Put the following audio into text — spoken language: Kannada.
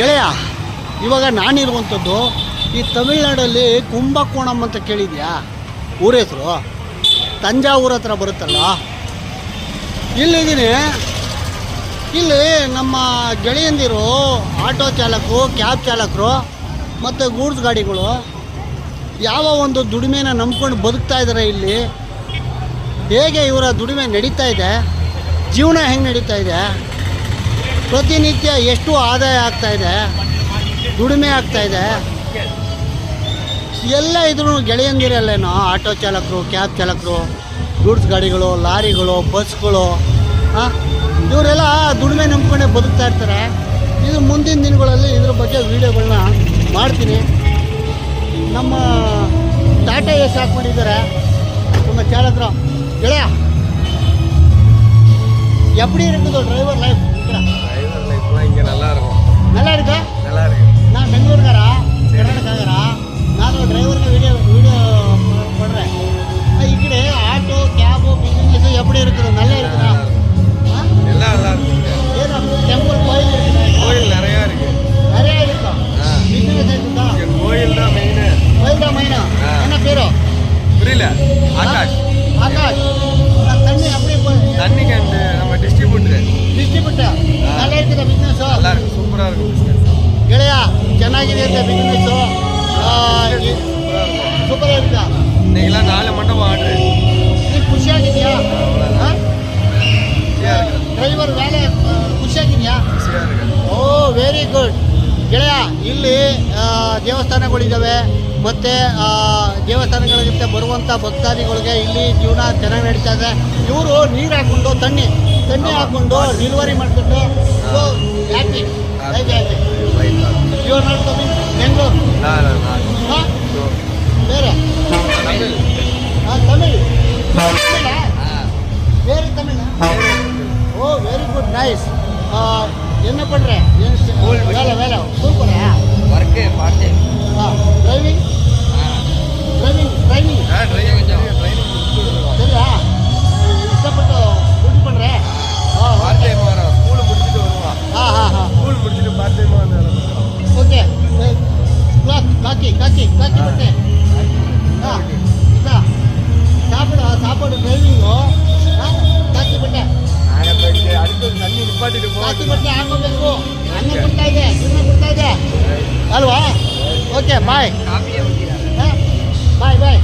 ಗೆಳೆಯ, ಇವಾಗ ನಾನಿರುವಂಥದ್ದು ಈ ತಮಿಳ್ನಾಡಲ್ಲಿ ಕುಂಭಕೋಣಂ ಅಂತ ಕೇಳಿದ್ಯಾ? ಊರ ಹೆಸರು ತಂಜಾವೂರ ಹತ್ರ ಬರುತ್ತಲ್ಲ? ಇಲ್ಲಿದ್ದೀನಿ. ಇಲ್ಲಿ ನಮ್ಮ ಗೆಳೆಯಂದಿರು ಆಟೋ ಚಾಲಕರು, ಕ್ಯಾಬ್ ಚಾಲಕರು ಮತ್ತು ಗೂಡ್ಸ್ ಗಾಡಿಗಳು ಯಾವ ಒಂದು ದುಡಿಮೆನ ನಂಬ್ಕೊಂಡು ಬದುಕ್ತಾ ಇದ್ದಾರೆ ಇಲ್ಲಿ? ಹೇಗೆ ಇವರ ದುಡಿಮೆ ನಡೀತಾ ಇದೆ? ಜೀವನ ಹೆಂಗೆ ನಡೀತಾ ಇದೆ? ಪ್ರತಿನಿತ್ಯ ಎಷ್ಟು ಆದಾಯ ಆಗ್ತಾ ಇದೆ? ದುಡಿಮೆ ಆಗ್ತಾ ಇದೆ? ಎಲ್ಲ ಇದ್ರೂ ಗೆಳೆಯಂದಿರಲ್ಲೇನೋ? ಆಟೋ ಚಾಲಕರು, ಕ್ಯಾಬ್ ಚಾಲಕರು, ಗೂಡ್ಸ್ ಗಾಡಿಗಳು, ಲಾರಿಗಳು, ಬಸ್ಗಳು, ಹಾಂ? ಇವರೆಲ್ಲ ದುಡಿಮೆ ನಂಬ್ಕೊಂಡೆ ಬದುಕ್ತಾ ಇರ್ತಾರೆ. ಇದು ಮುಂದಿನ ದಿನಗಳಲ್ಲಿ ಇದ್ರ ಬಗ್ಗೆ ವೀಡಿಯೋಗಳನ್ನ ಮಾಡ್ತೀನಿ. ನಮ್ಮ ಟಾಟಾ ಎಸ್ ಹಾಕ್ಕೊಂಡಿದ್ದಾರೆ ನಮ್ಮ ಚಾಲಕರು. ಗೆಳೆಯ ಎಪ್ಪಡಿ ಇರಬೇಕು ಡ್ರೈವರ್ ಲೈಫ್. புரியல ஆகாஷ் ஆகாஷ் தண்ணி அப்படி தண்ணி கேண்டு நம்ம டிஸ்ட்ரிபியூட்டர் டிஸ்ட்ரிபியூட்டர் நல்லா இருக்குதா பிஸ்னஸ் நல்லா இருக்கு சூப்பரா இருக்கு பிசினஸ் ಗೆಳೆಯ ಚೆನ್ನಾಗಿದೆ ಅಂತ ಬಿಸ್ನೆಸ್ಸು சூப்பரா இருக்கும் ಸೂಪರ್ இருக்குதா இன்னைக்கெல்லாம் நாலு மண்டபம் ஆர்டர் ನೀನು ಖುಷಿಯಾಗಿದೆಯಾ அவ்வளோதான் ஈஸியா இருக்கு ಡ್ರೈವರ್ ವೇಳೆ ಆ, ಖುಷಿಯಾಗಿದೆಯಾ ஈஸியா இருக்கு ಓ ವೆರಿ ಗುಡ್ ಗೆಳೆಯ ಇಲ್ಲಿ ಆ, ದೇವಸ್ಥಾನಗಳಿದ್ದಾವೆ ಮತ್ತು ದೇವಸ್ಥಾನಗಳಿಗೆ ಬರುವಂಥ ಭಕ್ತಾದಿಗಳಿಗೆ ಇಲ್ಲಿ ಜೀವನ ಚೆನ್ನಾಗಿ ನಡೀತಾ ಇದೆ ಇವರು ನೀರು ಹಾಕ್ಕೊಂಡು ತಣ್ಣಿ ತಣ್ಣಿ ಹಾಕ್ಕೊಂಡು ಡೆಲಿವರಿ ಮಾಡಿಕೊಂಡು ಸೊ ಹ್ಯಾಪಿ ಹ್ಯಾಪಿ ಹ್ಯಾಪಿ ಇವ್ರು ನಾಟ್ ಕಮಿಂಗ್ ಬೆಂಗಳೂರು நான் நான் ಹಾಂ ಬೇರೆ தமிழ் ಹಾಂ ತಮಿಳ್ ತಮಿಳಾ வேறு Tamil oh very good nice என்ன பண்ற ಅಲ್ವಾ ಓಕೆ ಬಾಯ್ ಬಾಯ್ ಬಾಯ್